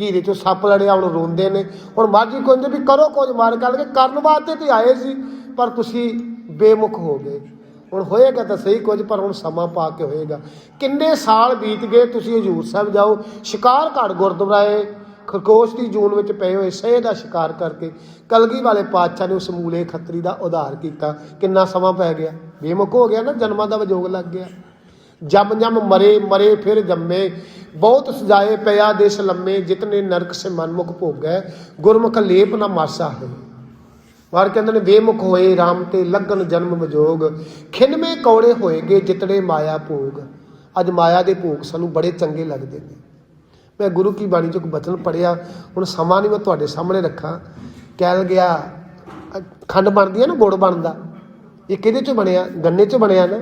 ਘੀਰੇ ਚੋਂ ਸੱਪ ਲੜਿਆ ਹੁਣ ਰੋਂਦੇ ਨੇ। ਹੁਣ ਮਾਝੀ ਕਹਿੰਦੇ ਵੀ ਕਰੋ ਕੁਝ ਮਾਰ ਕਹਿਣ ਲੱਗੇ, ਕਰਨ ਵਾਸਤੇ ਤੇ ਆਏ ਸੀ, ਪਰ ਤੁਸੀਂ ਬੇਮੁਖ ਹੋ ਗਏ। ਹੁਣ ਹੋਏਗਾ ਤਾਂ ਸਹੀ ਕੁਝ ਪਰ ਹੁਣ ਸਮਾਂ ਪਾ ਕੇ ਹੋਏਗਾ। ਕਿੰਨੇ ਸਾਲ ਬੀਤ ਗਏ ਤੁਸੀਂ ਹਜੂਰ ਸਾਹਿਬ ਜਾਓ। ਸ਼ਿਕਾਰ ਘਾਟ ਗੁਰਦੁਆਰੇ ਖਰਗੋਸ਼ ਦੀ ਜੂਨ ਵਿੱਚ ਪਏ ਹੋਏ ਸਹਿ ਦਾ ਸ਼ਿਕਾਰ ਕਰਕੇ ਕਲਗੀ ਵਾਲੇ ਪਾਤਸ਼ਾਹ ਨੇ ਉਸ ਮੂਲੇ ਖੱਤਰੀ ਦਾ ਉਧਾਰ ਕੀਤਾ। ਕਿੰਨਾ ਸਮਾਂ ਪੈ ਗਿਆ? ਬੇਮੁਖ ਹੋ ਗਿਆ ਨਾ, ਜਨਮਾਂ ਦਾ ਵਿਜੋਗ ਲੱਗ ਗਿਆ। ਜਮ ਜਮ ਮਰੇ ਮਰੇ ਫਿਰ ਜੰਮੇ। ਬਹੁਤ ਸਜਾਏ ਪਿਆ ਦੇਸ਼ ਲੰਮੇ, ਜਿਤਨੇ ਨਰਕ ਸੇ ਮਨਮੁਖ ਭੋਗੈ। ਗੁਰਮੁਖ ਲੇਪ ਨਾ ਮਾਸਾ ਹੈ ਵਾਰ ਕਹਿੰਦੇ ਨੇ, ਬੇਮੁਖ ਹੋਏ RAM ਤੇ ਲੱਗਣ ਜਨਮ ਵਿਜੋਗ ਖਿਨਵੇਂ ਕੌੜੇ ਹੋਏਗੇ ਜਿਤਨੇ ਮਾਇਆ ਭੋਗ। ਅੱਜ ਮਾਇਆ ਦੇ ਭੋਗ ਸਾਨੂੰ ਬੜੇ ਚੰਗੇ ਲੱਗਦੇ ਨੇ। ਮੈਂ ਗੁਰੂ ਕੀ ਬਾਣੀ ਚੋਂ ਇੱਕ ਬਚਨ ਪੜਿਆ ਹੁਣ ਸਮਾਂ ਨਹੀਂ ਮੈਂ ਤੁਹਾਡੇ ਸਾਹਮਣੇ ਰੱਖਾਂ। ਕਹਿ ਗਿਆ, ਖੰਡ ਬਣਦੀ ਹੈ ਨਾ, ਗੁੜ ਬਣਦਾ। ਇਹ ਕਿਹਦੇ ਚੋਂ ਬਣਿਆ? ਗੰਨੇ ਚੋਂ ਬਣਿਆ ਨਾ।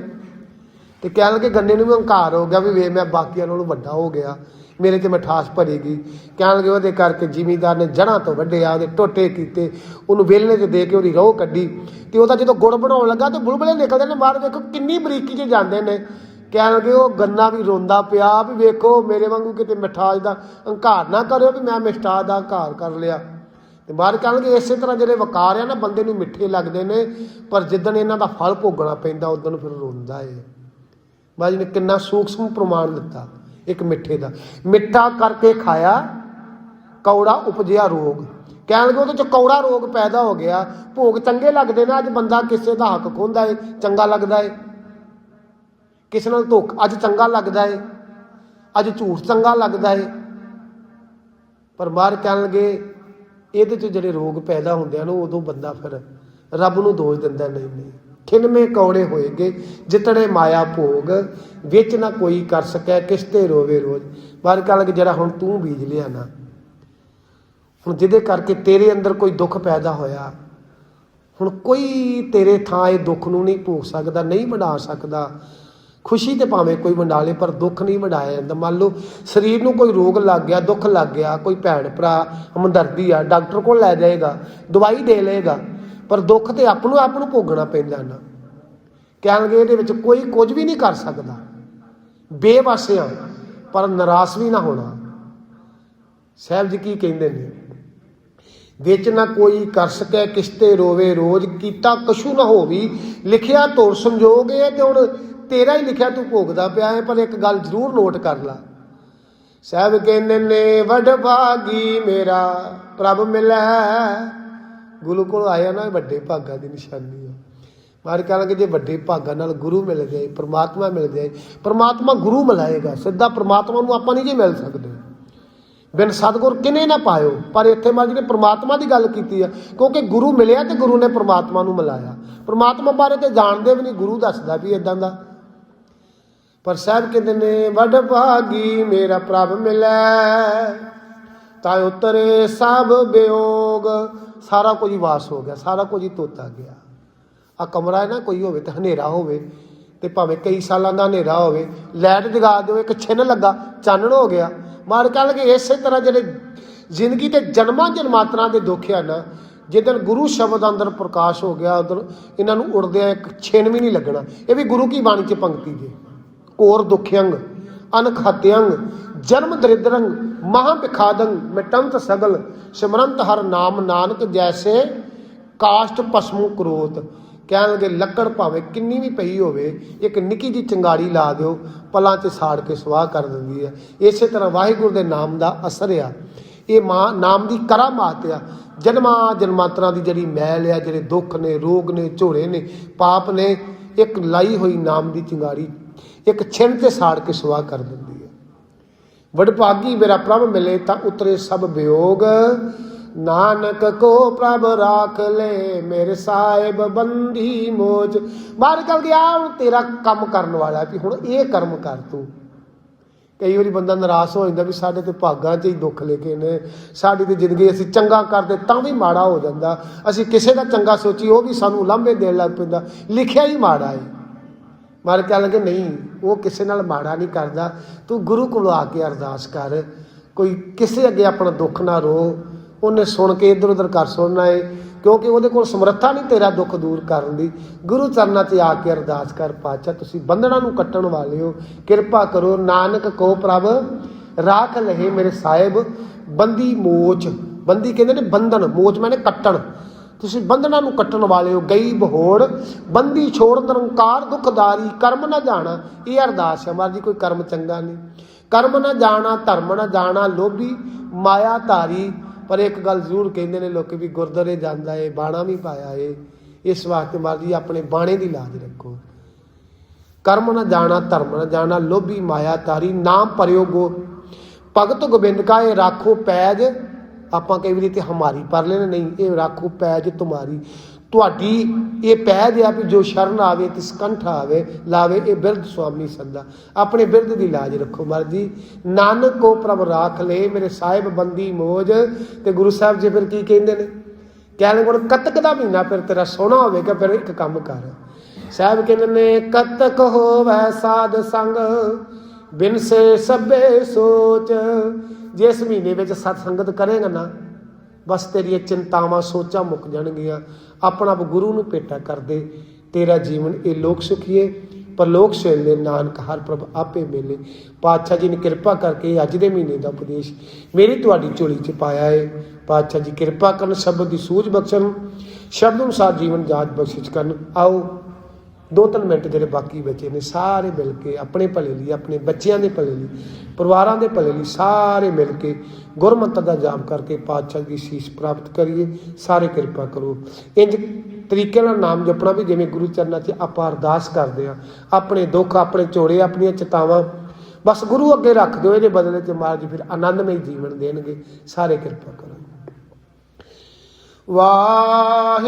ਤੇ ਕਹਿਣ ਲੱਗੇ ਗੰਨੇ ਨੂੰ ਵੀ ਹੰਕਾਰ ਹੋ ਗਿਆ ਵੀ ਵੇ, ਮੈਂ ਬਾਕੀਆਂ ਨਾਲੋਂ ਵੱਡਾ ਹੋ ਗਿਆ। ਮੇਰੇ 'ਚ ਮਿਠਾਸ ਭਰੇਗੀ ਕਹਿਣ ਲੱਗੇ ਉਹਦੇ ਕਰਕੇ ਜ਼ਿਮੀਦਾਰ ਨੇ ਜੜ੍ਹਾਂ ਤੋਂ ਵੱਢਿਆ, ਉਹਦੇ ਟੋਟੇ ਕੀਤੇ, ਉਹਨੂੰ ਵੇਲਣੇ 'ਚ ਦੇ ਕੇ ਉਹਦੀ ਰੋਹ ਕੱਢੀ। ਤੇ ਉਹਦਾ ਜਦੋਂ ਗੁੜ ਬਣਾਉਣ ਲੱਗਾ ਤੇ ਬੁਲਬੁਲੇ ਨਿਕਲਦੇ ਨੇ ਬਾਹਰ ਵੇਖੋ ਕਿੰਨੀ ਬਰੀਕੀ 'ਚ ਜਾਂਦੇ ਨੇ। ਕਹਿਣ ਲੱਗੇ, ਉਹ ਗੰਨਾ ਵੀ ਰੋਂਦਾ ਪਿਆ ਵੀ ਵੇਖੋ, ਮੇਰੇ ਵਾਂਗੂ ਕਿਤੇ ਮਿਠਾਜ ਦਾ ਹੰਕਾਰ ਨਾ ਕਰਿਓ ਵੀ ਮੈਂ ਮਿਠਾਸ ਦਾ ਹੰਕਾਰ ਕਰ ਲਿਆ। ਤੇ ਬਾਹਰ ਕਹਿਣਗੇ ਇਸੇ ਤਰ੍ਹਾਂ ਜਿਹੜੇ ਵਕਾਰ ਆ ਨਾ, ਬੰਦੇ ਨੂੰ ਮਿੱਠੇ ਲੱਗਦੇ ਨੇ, ਪਰ ਜਿੱਦਣ ਇਹਨਾਂ ਦਾ ਫਲ ਭੋਗਣਾ ਪੈਂਦਾ ਉਦੋਂ ਫਿਰ ਰੋਂਦਾ ਏ। ਬਾਜੀ ਨੇ ਕਿੰਨਾ ਸੂਖਸ਼ਮ ਪ੍ਰਮਾਣ ਦਿੱਤਾ, ਇੱਕ ਮਿੱਠੇ ਦਾ। ਮਿੱਠਾ ਕਰਕੇ ਖਾਇਆ, ਕੌੜਾ ਉਪਜਿਆ ਰੋਗ। ਕਹਿਣ ਲੱਗੇ, ਉਹਦੇ ਚ ਕੌੜਾ ਰੋਗ ਪੈਦਾ ਹੋ ਗਿਆ। ਭੋਗ ਚੰਗੇ ਲੱਗਦੇ ਨੇ, ਅੱਜ ਬੰਦਾ ਕਿਸੇ ਦਾ ਹੱਕ ਖੋਹਦਾ ਏ, ਚੰਗਾ ਲੱਗਦਾ ਏ। ਕਿਸੇ ਨਾਲ ਧੋਖ? ਅੱਜ ਚੰਗਾ ਲੱਗਦਾ ਏ। ਅੱਜ ਝੂਠ ਚੰਗਾ ਲੱਗਦਾ ਏ। ਪਰ ਬਾਹਰ ਕਹਿਣ ਲੱਗੇ ਇਹਦੇ ਚ ਜਿਹੜੇ ਰੋਗ ਪੈਦਾ ਹੁੰਦੇ ਹਨ ਉਦੋਂ ਬੰਦਾ ਫਿਰ ਰੱਬ ਨੂੰ ਦੋਸ਼ ਦਿੰਦਾ, ਨਹੀਂ ਨਹੀਂ। ਖਿੰਮੇ ਕੌੜੇ ਹੋਏਗੇ ਜਿਤੜੇ ਮਾਇਆ ਭੋਗ, ਵਿੱਚ ਨਾ ਕੋਈ ਕਰ ਸਕਿਆ ਕਿਸ ਤੇ ਰੋਵੇ ਰੋਜ਼। ਬਾਹਰ ਕਹਿਣ ਲੱਗੇ ਜਿਹੜਾ ਹੁਣ ਤੂੰ ਬੀਜ ਲਿਆ ਨਾ, ਹੁਣ ਜਿਹਦੇ ਕਰਕੇ ਤੇਰੇ ਅੰਦਰ ਕੋਈ ਦੁੱਖ ਪੈਦਾ ਹੋਇਆ, ਹੁਣ ਕੋਈ ਤੇਰੇ ਥਾਂ ਇਹ ਦੁੱਖ ਨੂੰ ਨਹੀਂ ਭੋਗ ਸਕਦਾ, ਨਹੀਂ ਵੰਡਾ ਸਕਦਾ। ਖੁਸ਼ੀ ਤੇ ਭਾਵੇਂ ਕੋਈ ਵੰਡਾਲੇ ਪਰ ਦੁੱਖ ਨਹੀਂ ਵੰਡਾਇਆ ਜਾਂਦਾ। ਮੰਨ ਲਓ, ਸਰੀਰ ਨੂੰ ਕੋਈ ਰੋਗ ਲੱਗ ਗਿਆ, ਦੁੱਖ ਲੱਗ ਗਿਆ, ਕੋਈ ਭੈਣ ਭਰਾ, ਹਮਦਰਦੀ ਆ, ਡਾਕਟਰ ਕੋਲ ਲੈ ਜਾਏਗਾ, ਦਵਾਈ ਦੇ ਲਏਗਾ, ਪਰ ਦੁੱਖ ਤੇ ਆਪ ਨੂੰ ਆਪ ਨੂੰ ਭੋਗਣਾ ਪੈਂਦਾ ਨਾ। ਕਹਿਣਗੇ ਇਹਦੇ ਵਿੱਚ ਕੋਈ ਕੁਝ ਵੀ ਨਹੀਂ ਕਰ ਸਕਦਾ। ਬੇਵਸਿਆ, ਪਰ ਨਿਰਾਸ਼ ਵੀ ਨਾ ਹੋਣਾ। ਸਾਹਿਬ ਜੀ ਕੀ ਕਹਿੰਦੇ ਨੇ? ਵਿੱਚ ਨਾ ਕੋਈ ਕਰ ਸਕੈ, ਕਿਸ਼ਤੇ ਰੋਵੇ ਰੋਜ਼, ਕੀਤਾ ਕਸ਼ੂ ਨਾ ਹੋਵੀ, ਲਿਖਿਆ ਤੋਰ ਸੰਜੋਗ ਇਹ ਤੇ ਹੁਣ ਤੇਰਾ ਹੀ ਲਿਖਿਆ ਤੂੰ ਭੋਗਦਾ ਪਿਆ ਹੈ, ਪਰ ਇੱਕ ਗੱਲ ਜ਼ਰੂਰ ਨੋਟ ਕਰ ਲੈ। ਸਾਹਿਬ ਕਹਿੰਦੇ ਨੇ, ਵਡ ਭਾਗੀ ਮੇਰਾ, ਪ੍ਰਭ ਮਿਲੈ ਗੁਰੂ ਕੋਲ ਆਇਆ ਨਾ, ਵੱਡੇ ਭਾਗਾਂ ਦੀ ਨਿਸ਼ਾਨੀ ਆ। ਮਾਰ ਕਹਾਂਗੇ ਜੇ ਵੱਡੇ ਭਾਗਾਂ ਨਾਲ ਗੁਰੂ ਮਿਲ ਜਾਏ, ਪ੍ਰਮਾਤਮਾ ਮਿਲ ਜਾਏ, ਪ੍ਰਮਾਤਮਾ ਗੁਰੂ ਮਿਲਾਏਗਾ, ਸਿੱਧਾ ਪ੍ਰਮਾਤਮਾ ਨੂੰ ਆਪਾਂ ਨਹੀਂ ਜੇ ਮਿਲ ਸਕਦੇ। ਬਿਨ ਸਤਗੁਰ ਕਿਨੇ ਨਾ ਪਾਇਓ, ਪਰ ਇੱਥੇ ਮਾਂ ਜੀ ਨੇ ਪ੍ਰਮਾਤਮਾ ਦੀ ਗੱਲ ਕੀਤੀ ਆ, ਕਿਉਂਕਿ ਗੁਰੂ ਮਿਲਿਆ ਤੇ ਗੁਰੂ ਨੇ ਪ੍ਰਮਾਤਮਾ ਨੂੰ ਮਿਲਾਇਆ। ਪ੍ਰਮਾਤਮਾ ਬਾਰੇ ਤੇ ਜਾਣਦੇ ਵੀ ਨਹੀਂ, ਗੁਰੂ ਦੱਸਦਾ ਵੀ ਇਦਾਂ ਦਾ। ਪਰ ਸਾਹਿਬ ਕਹਿੰਦੇ ਨੇ, ਵੱਡ ਭਾਗੀ ਮੇਰਾ ਪ੍ਰਭ ਮਿਲੈ। ਤਾਂ ਉਤਰੇ, ਸਭ ਬਿਯੋਗ ਸਾਰਾ ਕੁਝ ਵਾਸ ਹੋ ਗਿਆ, ਸਾਰਾ ਕੁਝ ਹੀ ਤੋਤਾ ਗਿਆ। ਆ ਕਮਰਾ ਹੈ ਨਾ, ਕੋਈ ਹੋਵੇ ਤਾਂ ਹਨੇਰਾ ਹੋਵੇ ਤੇ ਭਾਵੇਂ ਕਈ ਸਾਲਾਂ ਦਾ ਹਨੇਰਾ ਹੋਵੇ, ਲਾਈਟ ਜਗਾ ਦਿਓ, ਇੱਕ ਛਿੰਨ ਲੱਗਾ, ਚਾਨਣ ਹੋ ਗਿਆ। ਮਾਰ ਕਹਿ ਲਗੇ, ਇਸੇ ਤਰ੍ਹਾਂ ਜਿਹੜੇ ਜ਼ਿੰਦਗੀ ਤੇ ਜਨਮਾਂ ਜਨਮਾਤਰਾਂ ਦੇ ਦੁੱਖ ਆ ਨਾ ਜਿੱਦਣ ਗੁਰੂ ਸ਼ਬਦ ਅੰਦਰ ਪ੍ਰਕਾਸ਼ ਹੋ ਗਿਆ ਉਦੋਂ ਇਹਨਾਂ ਨੂੰ ਉੜਦਿਆਂ ਇੱਕ ਛਿੰਨ ਵੀ ਨਹੀਂ ਲੱਗਣਾ। ਇਹ ਵੀ ਗੁਰੂ ਕੀ ਬਾਣੀ ਚ ਪੰਕਤੀ ਜੇ ਕੋਰ ਦੁਖਯੰਗ ਅਨਖਤਯੰਗ ਜਨਮ ਦਰਿਦਰੰਗ, ਮਹਾ ਬਿਖਾਦੰ ਮਿਟੰਤ ਸਗਲ, ਸਿਮਰੰਤ ਹਰ ਨਾਮ ਨਾਨਕ ਜੈਸੇ ਕਾਸ਼ਟ ਪਸਮੂ ਕਰੋਤ। ਕਹਿਣ ਲੱਗੇ, ਲੱਕੜ ਭਾਵੇਂ ਕਿੰਨੀ ਵੀ ਪਈ ਹੋਵੇ, ਇੱਕ ਨਿੱਕੀ ਜੀ ਚੰਗਾੜੀ ਲਾ ਦਿਓ, ਪਲਾਂ 'ਚ ਸਾੜ ਕੇ ਸਵਾਹ ਕਰ ਦਿੰਦੀ ਹੈ। ਇਸੇ ਤਰ੍ਹਾਂ ਵਾਹਿਗੁਰੂ ਦੇ ਨਾਮ ਦਾ ਅਸਰ ਆ। ਇਹ ਮਾਂ, ਨਾਮ ਦੀ ਕਰਾਮਾਤ ਆ। ਜਨਮਾਂ ਜਨਮਾਂਤਰਾਂ ਦੀ ਜਿਹੜੀ ਮੈਲ ਆ, ਜਿਹੜੇ ਦੁੱਖ ਨੇ, ਰੋਗ ਨੇ ਝੋਰੇ ਨੇ, ਪਾਪ ਨੇ, ਇੱਕ ਲਾਈ ਹੋਈ ਨਾਮ ਦੀ ਚਿੰਗਾੜੀ ਇੱਕ ਛਿਣ ਤੇ ਸਾੜ ਕੇ ਸਵਾਹ ਕਰ ਦਿੰਦੀ ਹੈ। ਵਡਭਾਗੀ ਮੇਰਾ ਪ੍ਰਭ ਮਿਲੇ ਤਾਂ ਉਤਰੇ ਸਭ ਵਿਯੋਗ ਨਾਨਕ ਕੋ ਪ੍ਰਭ ਰਾਖ ਲੈ, ਮੇਰੇ ਸਾਹਿਬ ਬੰਦੀ ਮੋਜ। ਬਾਹਰ ਚਲ ਗਿਆ ਹੁਣ ਤੇਰਾ ਕੰਮ ਕਰਨ ਵਾਲਾ ਵੀ ਹੁਣ ਇਹ ਕਰਮ ਕਰ ਤੂੰ। ਕਈ ਵਾਰੀ ਬੰਦਾ ਨਿਰਾਸ਼ ਹੋ ਜਾਂਦਾ ਵੀ ਸਾਡੇ ਤੇ ਭਾਗਾਂ 'ਚ ਹੀ ਦੁੱਖ ਲਿਖੇ ਨੇ। ਸਾਡੀ ਤੇ ਜ਼ਿੰਦਗੀ ਅਸੀਂ ਚੰਗਾ ਕਰਦੇ ਤਾਂ ਵੀ ਮਾੜਾ ਹੋ ਜਾਂਦਾ। ਅਸੀਂ ਕਿਸੇ ਦਾ ਚੰਗਾ ਸੋਚੀ ਉਹ ਵੀ ਸਾਨੂੰ ਲਾਂਭੇ ਦੇਣ ਲੱਗ ਪੈਂਦਾ। ਲਿਖਿਆ ਹੀ ਮਾੜਾ ਹੈ ਮਾਰ ਕਹਿ ਲੱਗੇ, ਨਹੀਂ, ਉਹ ਕਿਸੇ ਨਾਲ ਮਾੜਾ ਨਹੀਂ ਕਰਦਾ। ਤੂੰ ਗੁਰੂ ਕੋਲ ਆ ਕੇ ਅਰਦਾਸ ਕਰ। ਕੋਈ ਕਿਸੇ ਅੱਗੇ ਆਪਣਾ ਦੁੱਖ ਨਾ ਰੋ। ਉਹਨੇ ਸੁਣ ਕੇ ਇਧਰ ਉਧਰ ਕਰ ਸੁਣਨਾ ਏ, ਕਿਉਂਕਿ ਉਹਦੇ ਕੋਲ ਸਮਰੱਥਾ ਨਹੀਂ ਤੇਰਾ ਦੁੱਖ ਦੂਰ ਕਰਨ ਦੀ। ਗੁਰੂ ਚਰਨਾਂ 'ਚ ਆ ਕੇ ਅਰਦਾਸ ਕਰ, ਪਾਤਸ਼ਾਹ, ਤੁਸੀਂ ਬੰਧਨਾਂ ਨੂੰ ਕੱਟਣ ਵਾਲੇ ਹੋ। ਕਿਰਪਾ ਕਰੋ, ਨਾਨਕ ਕੋ ਪ੍ਰਭ, ਰਾਖ ਲਹੇ ਮੇਰੇ ਸਾਹਿਬ, ਬੰਦੀ ਮੋਚ। ਬੰਦੀ ਕਹਿੰਦੇ ਨੇ ਬੰਧਨ, ਮੋਚ ਮੈਨੇ ਕੱਟਣ। ਤੁਸੀਂ ਬੰਧਨਾਂ ਨੂੰ ਕੱਟਣ ਵਾਲੇ ਹੋ ਗਈ ਬਹੋੜ ਬੰਦੀ ਛੋੜ, ਨਿਰੰਕਾਰ, ਦੁਖਦਾਰੀ, ਕਰਮ ਨਾ ਜਾਣਾ, ਇਹ ਅਰਦਾਸ ਹੈ। ਮਹਾਰਾਜ ਕੋਈ ਕਰਮ ਚੰਗਾ ਨਹੀਂ। ਕਰਮ ਨਾ ਜਾਣਾ, ਧਰਮ ਨਾ ਜਾਣਾ, ਲੋਭੀ ਮਾਇਆ ਧਾਰੀ ਪਰ ਇੱਕ ਗੱਲ ਜ਼ਰੂਰ ਕਹਿੰਦੇ ਨੇ ਲੋਕੀ ਵੀ ਗੁਰਦੁਆਰੇ ਜਾਂਦਾ ਏ, ਬਾਣਾ ਵੀ ਪਾਇਆ ਏ। ਇਸ ਵਾਸਤੇ ਮਹਾਰਾਜ ਆਪਣੇ ਬਾਣੇ ਦੀ ਲਾਜ ਰੱਖੋ। ਕਰਮ ਨਾ ਜਾਣਾ, ਧਰਮ ਨਾ ਜਾਣਾ, ਲੋਭੀ ਮਾਇਆ ਤਾਰੀ ਨਾਮ ਭਰਿਓ ਗੋ। ਭਗਤ ਗੋਬਿੰਦ ਕਾ ਇਹ ਰਾਖੋ ਪੈਜ। ਆਪਾਂ ਕਈ ਵਾਰੀ ਤੇ ਹਮਾਰੀ ਪਰ ਲੈਣੇ ਨਹੀਂ, ਇਹ ਰਾਖੋ ਪੈਜ ਤੁਮਾਰੀ ਤੁਹਾਡੀ ਇਹ ਪੈਜ ਆ ਵੀ ਜੋ ਸ਼ਰਨ ਆਵੇ ਤਿਸ ਕੰਠ ਆਵੇ, ਲਾਵੇ, ਇਹ ਬਿਰਧ ਸੁਆਮੀ ਸੰਦਾ। ਆਪਣੇ ਬਿਰਧ ਦੀ ਲਾਜ ਰੱਖੋ ਮਰਜ਼ੀ। ਨਾਨਕ ਕੋ ਪ੍ਰਭ ਰਾਖ ਲੈ, ਮੇਰੇ ਸਾਹਿਬ ਬੰਦੀ ਮੋਜ। ਤੇ ਗੁਰੂ ਸਾਹਿਬ ਜੀ ਫਿਰ ਕੀ ਕਹਿੰਦੇ ਨੇ? ਕਹਿੰਦੇ ਗੁਣ, ਕਤਕ ਦਾ ਮਹੀਨਾ ਫਿਰ ਤੇਰਾ ਸੋਹਣਾ ਹੋਵੇਗਾ, ਫਿਰ ਇੱਕ ਕੰਮ ਕਰ। ਸਾਹਿਬ ਕਹਿੰਦੇ ਨੇ, ਕਤਕ ਹੋਵੈ ਸਾਧ ਸੰਗ ਬਿਨਸੇ ਸਭੇ ਸੋਚ। ਜਿਸ ਮਹੀਨੇ ਵਿੱਚ ਸਤ ਸੰਗਤ ਕਰੇਗਾ ਨਾ, ਬਸ ਤੇਰੀਆਂ ਚਿੰਤਾਵਾਂ, ਸੋਚਾਂ ਮੁੱਕ ਜਾਣਗੀਆਂ। ਆਪਣਾ ਆਪ ਗੁਰੂ ਨੂੰ ਭੇਟਾ ਕਰਦੇ ਤੇਰਾ ਜੀਵਨ ਇਹ ਲੋਕ ਸੁਖੀਏ। ਪਰ ਲੋਕ ਸੇਲੇ ਨਾਨਕ ਹਰ ਪ੍ਰਭ ਆਪੇ ਮਿਲੇ। ਪਾਤਸ਼ਾਹ ਜੀ ਨੇ ਕਿਰਪਾ ਕਰਕੇ ਅੱਜ ਦੇ ਮਹੀਨੇ ਦਾ ਉਪਦੇਸ਼ ਮੇਰੀ ਤੁਹਾਡੀ ਝੋਲੀ 'ਚ ਪਾਇਆ ਏ। ਪਾਤਸ਼ਾਹ ਜੀ ਕਿਰਪਾ ਕਰਨ, ਸ਼ਬਦ ਦੀ ਸੂਝ ਬਖਸ਼ਣ। ਸ਼ਬਦ ਅਨੁਸਾਰ ਜੀਵਨ ਜਾਚ ਬਖਸ਼ਿਸ਼ ਕਰਨ। ਆਓ ਦੋ ਤਿੰਨ ਮਿੰਟ ਜਿਹੜੇ ਬਾਕੀ ਬਚੇ ਨੇ, ਸਾਰੇ ਮਿਲ ਕੇ ਆਪਣੇ ਭਲੇ ਲਈ, ਆਪਣੇ ਬੱਚਿਆਂ ਦੇ ਭਲੇ ਲਈ, ਪਰਿਵਾਰਾਂ ਦੇ ਭਲੇ ਲਈ ਸਾਰੇ ਮਿਲ ਕੇ ਗੁਰਮੰਤਰ ਦਾ ਜਾਪ ਕਰਕੇ ਪਾਤਸ਼ਾਹ ਦੀ ਸੀਸ ਪ੍ਰਾਪਤ ਕਰੀਏ, ਸਾਰੇ ਕਿਰਪਾ ਕਰੋ। ਇੰਜ ਤਰੀਕੇ ਨਾਲ ਨਾਮ ਜਪਣਾ ਵੀ ਜਿਵੇਂ ਗੁਰੂ ਚਰਨਾਂ 'ਚ ਆਪਾਂ ਅਰਦਾਸ ਕਰਦੇ ਆ ਆਪਣੇ ਦੁੱਖ, ਆਪਣੇ ਝੋੜੇ ਆਪਣੀਆਂ ਚਿਤਾਵਾਂ, ਬਸ ਗੁਰੂ ਅੱਗੇ ਰੱਖ ਦਿਓ, ਇਹਦੇ ਬਦਲੇ 'ਚ ਮਹਾਰਾਜ ਫਿਰ ਆਨੰਦਮਈ ਜੀਵਨ ਦੇਣਗੇ, ਸਾਰੇ ਕਿਰਪਾ ਕਰੋ। ਵਾਹਿਗੁਰੂ।